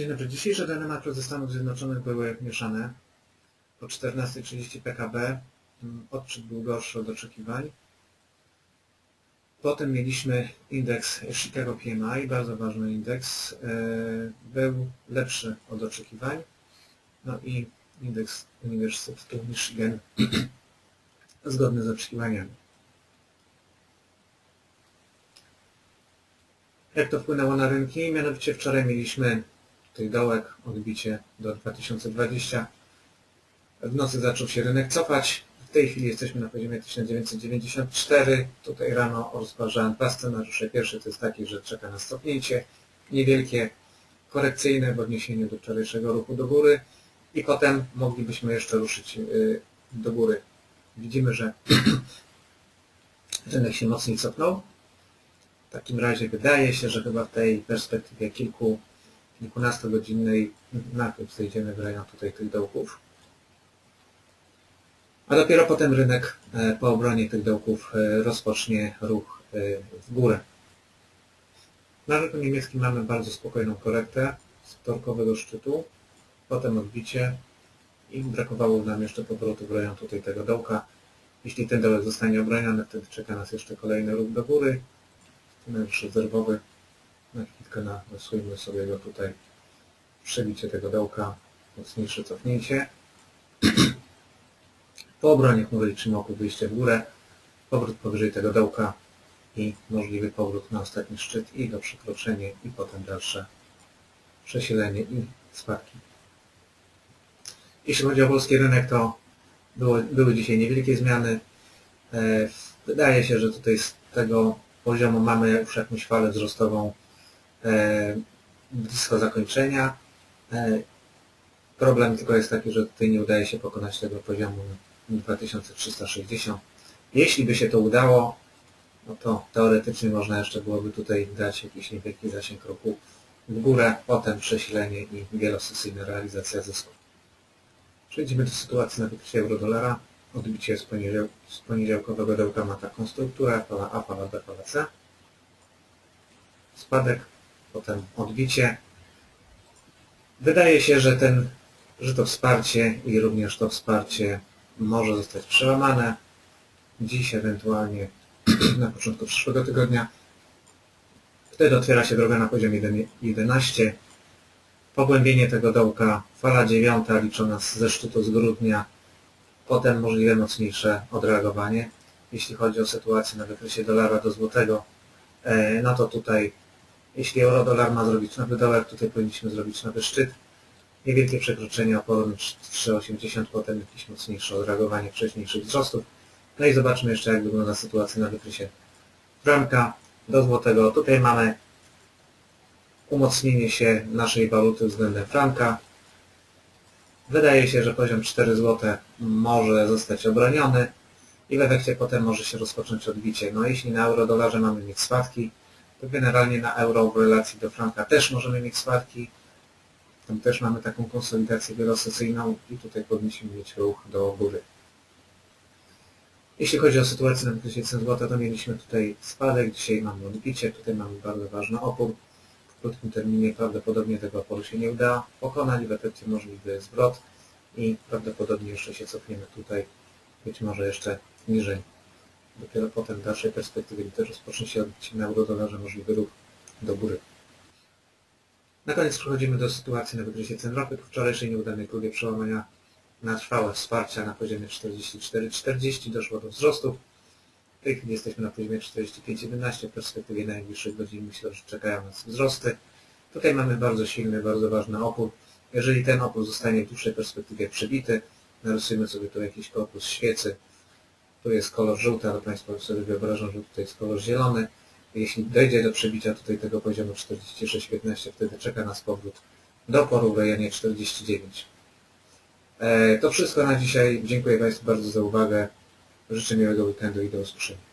Dzień dobry. Dzisiejsze dane makro ze Stanów Zjednoczonych były mieszane. Po 14.30 PKB mm, odczyt był gorszy od oczekiwań. Potem mieliśmy indeks Chicago PMI, bardzo ważny indeks. E, był lepszy od oczekiwań. No i indeks Uniwersytetu Michigan zgodny z oczekiwaniami. Jak to wpłynęło na rynki? Mianowicie wczoraj mieliśmy tych dołek, odbicie do 2020. W nocy zaczął się rynek cofać. W tej chwili jesteśmy na poziomie 1994. Tutaj rano rozważałem dwa scenariusze. Pierwszy to jest taki, że czeka nas cofnięcie niewielkie, korekcyjne w odniesieniu do wczorajszego ruchu do góry i potem moglibyśmy jeszcze ruszyć y, do góry. Widzimy, że rynek się mocniej cofnął. W takim razie wydaje się, że chyba w tej perspektywie kilku kilkunastogodzinnej najpierw zejdziemy w rejon tutaj tych dołków. A dopiero potem rynek e, po obronie tych dołków e, rozpocznie ruch e, w górę. Na rynku niemieckim mamy bardzo spokojną korektę z wtorkowego szczytu, potem odbicie i brakowało nam jeszcze powrotu w rejon tutaj tego dołka. Jeśli ten dołek zostanie obroniony, wtedy czeka nas jeszcze kolejny ruch do góry. Scenariusz rezerwowy na chwilkę narysujmy sobie go tutaj przebicie tego dołka, mocniejsze cofnięcie. Po obronie chmury liczymy oku wyjście w górę, powrót powyżej tego dołka i możliwy powrót na ostatni szczyt i do przekroczenia i potem dalsze przesilenie i spadki. Jeśli chodzi o polski rynek, to były, były dzisiaj niewielkie zmiany. E, wydaje się, że tutaj z tego poziomu mamy już jakąś falę wzrostową blisko zakończenia. E, problem tylko jest taki, że tutaj nie udaje się pokonać tego poziomu 2360. Jeśli by się to udało, no to teoretycznie można jeszcze byłoby tutaj dać jakiś niewielki zasięg ruchu w górę, potem przesilenie i wielosesyjna realizacja zysku. Przejdźmy do sytuacji na wykrycie euro-dolara. Odbicie z, poniedział z poniedziałkowego dołka ma taką strukturę, fala A, fala B, fala C. Spadek potem odbicie. Wydaje się, że, ten, że to wsparcie i również to wsparcie może zostać przełamane dziś, ewentualnie na początku przyszłego tygodnia. Wtedy otwiera się droga na poziom 11. Pogłębienie tego dołka, fala dziewiąta liczona ze szczytu z grudnia, potem możliwe mocniejsze odreagowanie. Jeśli chodzi o sytuację na wykresie dolara do złotego, e, no to tutaj jeśli euro-dolar ma zrobić nowy dolar, tutaj powinniśmy zrobić nowy szczyt. Niewielkie przekroczenie oporu 3,80, potem jakieś mocniejsze odreagowanie wcześniejszych wzrostów. No i zobaczmy jeszcze, jak wygląda sytuacja na wykresie franka do złotego. Tutaj mamy umocnienie się naszej waluty względem franka. Wydaje się, że poziom 4 zł może zostać obroniony i w efekcie potem może się rozpocząć odbicie. No jeśli na euro-dolarze mamy mieć spadki, to generalnie na euro w relacji do franka też możemy mieć spadki. Tam też mamy taką konsolidację wielosesyjną i tutaj powinniśmy mieć ruch do góry. Jeśli chodzi o sytuację na wykresie cen złota, to mieliśmy tutaj spadek, dzisiaj mamy odbicie, tutaj mamy bardzo ważny opór. W krótkim terminie prawdopodobnie tego oporu się nie uda pokonać, w efekcie możliwy zwrot i prawdopodobnie jeszcze się cofniemy tutaj, być może jeszcze niżej. Dopiero potem w dalszej perspektywie, gdy rozpocznie się odbicie na euro-dolarze, możliwy ruch do góry. Na koniec przechodzimy do sytuacji na wykresie cen ropy. Po wczorajszej nieudanej próbie przełamania na trwałe wsparcia na poziomie 44,40 doszło do wzrostów. W tej chwili jesteśmy na poziomie 45,11. W perspektywie najbliższych godzin myślę, że czekają nas wzrosty. Tutaj mamy bardzo silny, bardzo ważny opór. Jeżeli ten opór zostanie w dłuższej perspektywie przebity, narysujmy sobie tu jakiś korpus świecy, tu jest kolor żółty, ale Państwo sobie wyobrażą, że tutaj jest kolor zielony. Jeśli dojdzie do przebicia tutaj tego poziomu 46,15, wtedy czeka nas powrót do rejonie 49. E, to wszystko na dzisiaj. Dziękuję Państwu bardzo za uwagę. Życzę miłego weekendu i do usłyszenia.